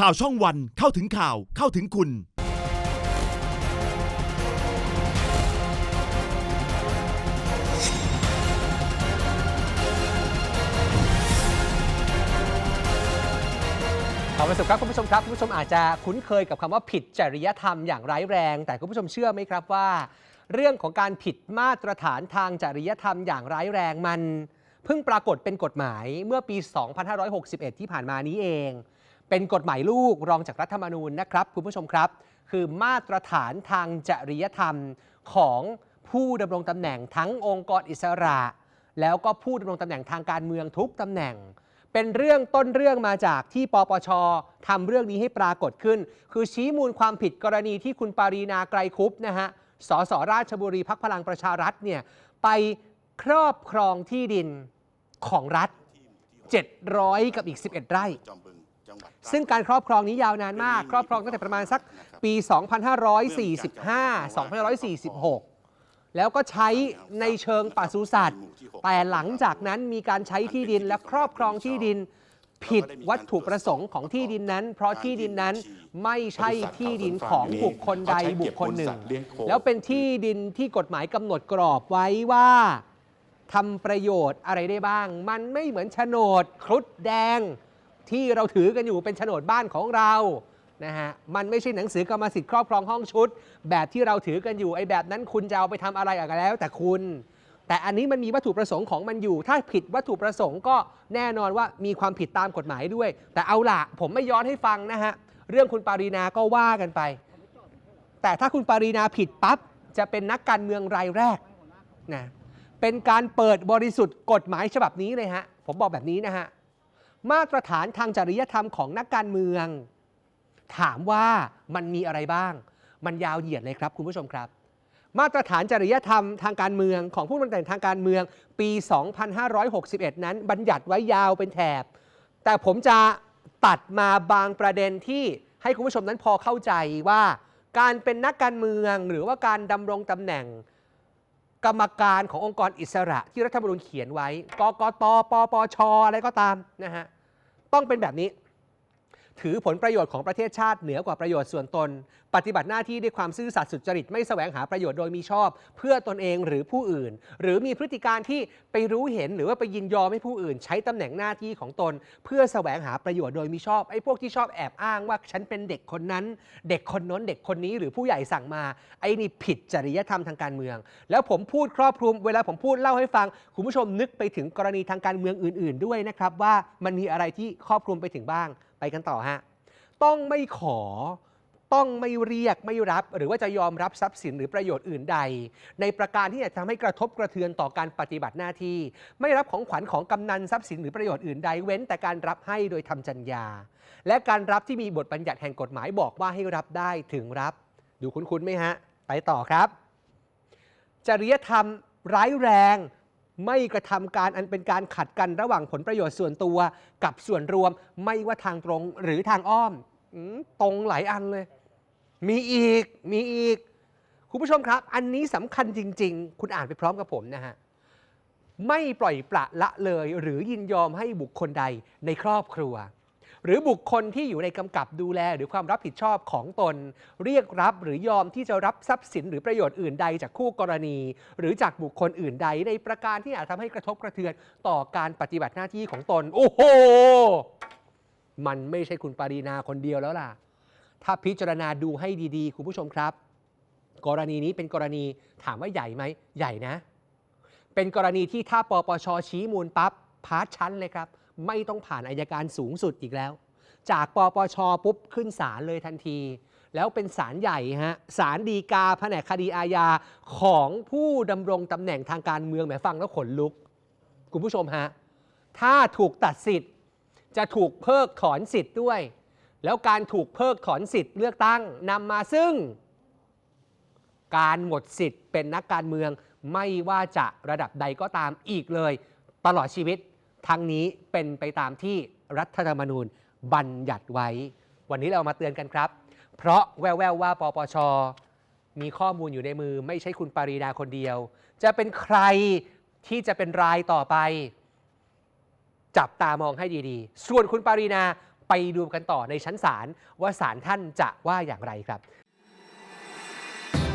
ข่าวช่องวันเข้าถึงข่าวเข้าถึงคุณ ขอบคุณครับคุณผู้ชมครับคุณผู้ชมอาจจะคุ้นเคยกับคำว่าผิดจริยธรรมอย่างร้ายแรง แต่คุณผู้ชมเชื่อไหมครับว่า เรื่องของการผิดมาตรฐานทางจริยธรรมอย่างร้ายแรงมัน เพิ่งปรากฏเป็นกฎหมายเมื่อปี 2561 ที่ผ่านมานี้เอง เป็นกฎหมายลูกรองจากรัฐธรรมนูญนะครับคุณผู้ชมครับ คือมาตรฐานทางจริยธรรมของผู้ดำรงตำแหน่งทั้งองค์กรอิสระ แล้วก็ผู้ดำรงตำแหน่งทางการเมืองทุกตำแหน่ง เป็นเรื่องต้นเรื่องมาจากที่ปปชทำเรื่องนี้ให้ปรากฏขึ้น คือชี้มูลความผิดกรณีที่คุณปารีนาไกรคุปนะฮะสสราชบุรีพักพลังประชารัฐเนี่ยไปครอบครองที่ดินของรัฐ 700 กับอีก 11 ไร่ จอมบึงจังหวัดตราดซึ่งการครอบครองนี้ยาวนานมาก ครอบครองตั้งแต่ประมาณสักปี 2545 2546 แล้วก็ใช้ในเชิงปศุสัตว์ แต่หลังจากนั้นมีการใช้ที่ดินและครอบครองที่ดินผิดวัตถุประสงค์ของที่ดินนั้น เพราะที่ดินนั้นไม่ใช่ที่ดินของบุคคลใดบุคคลหนึ่ง แล้วเป็นที่ดินที่กฎหมายกำหนดกรอบไว้ว่าทำประโยชน์อะไรได้บ้าง มันไม่เหมือนโฉนดครุฑแดง ที่เราถือกันอยู่เป็นโฉนดบ้านของเรานะฮะมันไม่ใช่หนังสือกรรมสิทธิ์ครอบครองห้องชุด แบบที่เราถือกันอยู่ไอ้แบบนั้นคุณจะเอาไปทำอะไรก็แล้ว แต่คุณ แต่อันนี้มันมีวัตถุประสงค์ของมันอยู่ ถ้าผิดวัตถุประสงค์ก็แน่นอนว่ามีความผิดตามกฎหมายด้วย แต่เอาล่ะผมไม่ย้อนให้ฟังนะฮะเรื่องคุณปารีนาก็ว่ากันไป แต่ถ้าคุณปารีนาผิดปั๊บจะเป็นนักการเมืองรายแรกนะเป็นการเปิดบริสุทธิ์กฎหมายฉบับนี้เลยฮะผมบอกแบบนี้นะฮะ มาตรฐานทางจริยธรรมของนักการเมือง ถามว่ามันมีอะไรบ้าง มันยาวเหยียดเลยครับคุณผู้ชมครับ มาตรฐานจริยธรรมทางการเมืองของผู้ดำรงตำแหน่งทางการเมืองปี 2561 นั้นบัญญัติไว้ยาวเป็นแถบ แต่ผมจะตัดมาบางประเด็นที่ให้คุณผู้ชมนั้นพอเข้าใจว่า การเป็นนักการเมืองหรือว่าการดำรงตำแหน่งกรรมการขององค์กรอิสระที่รัฐธรรมนูญเขียนไว้ กกต ปปช อะไรก็ตามนะฮะ ต้องเป็นแบบนี้ ถือผลประโยชน์ของประเทศชาติเหนือกว่าประโยชน์ส่วนตน ปฏิบัติหน้าที่ด้วยความซื่อสัตย์สุจริตไม่แสวงหาประโยชน์โดยมีชอบ เพื่อตนเองหรือผู้อื่น หรือมีพฤติการที่ไปรู้เห็นหรือว่าไปยินยอมให้ผู้อื่น ใช้ตำแหน่งหน้าที่ของตน เพื่อแสวงหาประโยชน์โดยมีชอบไอ้พวกที่ชอบแอบอ้างว่าฉันเป็นเด็กคนนั้น เด็กคนน้นเด็กคนนี้หรือผู้ใหญ่สั่งมา ไอ้นี่ผิดจริยธรรมทางการเมือง แล้วผมพูดครอบคลุมเวลาผมพูดเล่าให้ฟังคุณผู้ชมนึกไปถึงกรณีทางการเมืองอื่น ๆ ด้วยนะครับว่ามันมีอะไรที่ครอบคลุมไปถึงบ้าง ไปกันต่อฮะ ต้องไม่ขอ ต้องไม่เรียกไม่รับ หรือว่าจะยอมรับทรัพย์สินหรือประโยชน์อื่นใด ในประการที่จะทำให้กระทบกระเทือนต่อการปฏิบัติหน้าที่ ไม่รับของขวัญของกำนันทรัพย์สินหรือประโยชน์อื่นใด เว้นแต่การรับให้โดยทำจัญญา และการรับที่มีบทบัญญัติแห่งกฎหมายบอกว่าให้รับได้ถึงรับ ดูคุ้นๆไหมฮะ ไปต่อครับ จริยธรรมร้ายแรง ไม่กระทำการอันเป็นการขัดกันระหว่างผลประโยชน์ส่วนตัวกับส่วนรวม ไม่ว่าทางตรงหรือทางอ้อมตรงหลายอันเลย มีอีกมีอีก คุณผู้ชมครับ อันนี้สำคัญจริง ๆ คุณอ่านไปพร้อมกับผมนะฮะไม่ปล่อยปละละเลยหรือยินยอมให้บุคคลใดในครอบครัว หรือบุคคลที่อยู่ในกำกับดูแลหรือความรับผิดชอบของตน เรียกรับหรือยอมที่จะรับทรัพย์สินหรือประโยชน์อื่นใดจากคู่กรณี หรือจากบุคคลอื่นใดในประการที่อาจทำให้กระทบกระเทือนต่อการปฏิบัติหน้าที่ของตน โอ้โห มันไม่ใช่คุณปารีนาคนเดียวแล้วล่ะ ถ้าพิจารณาดูให้ดีๆ คุณผู้ชมครับ กรณีนี้เป็นกรณีถามว่าใหญ่ไหม ใหญ่นะ เป็นกรณีที่ถ้าปปชชี้มูลปั๊บ พาร์ทชั้นเลยครับ ไม่ต้องผ่านอายการสูงสุดอีกแล้ว จากปปชปุ๊บขึ้นศาลเลยทันที แล้วเป็นศาลใหญ่ฮะศาลฎีกาแผนกคดีอาญาของผู้ดำรงตำแหน่งทางการเมืองแหมฟังแล้วขนลุก คุณผู้ชมฮะถ้าถูกตัดสิทธิ์ จะถูกเพิกถอนสิทธิ์ด้วย แล้วการถูกเพิกถอนสิทธิ์เลือกตั้งนำมาซึ่ง การหมดสิทธิ์เป็นนักการเมืองไม่ว่าจะระดับใดก็ตามอีกเลย ตลอดชีวิต ทั้งนี้เป็นไปตามที่รัฐธรรมนูญบัญญัติไว้ วันนี้เรามาเตือนกันครับ เพราะแววๆว่าปปช มีข้อมูลอยู่ในมือ ไม่ใช่คุณปารีนาคนเดียว จะเป็นใครที่จะเป็นรายต่อไป จับตามองให้ดีๆ ส่วนคุณปารีนาไปดูกันต่อในชั้นศาลว่าศาลท่านจะว่าอย่างไรครับ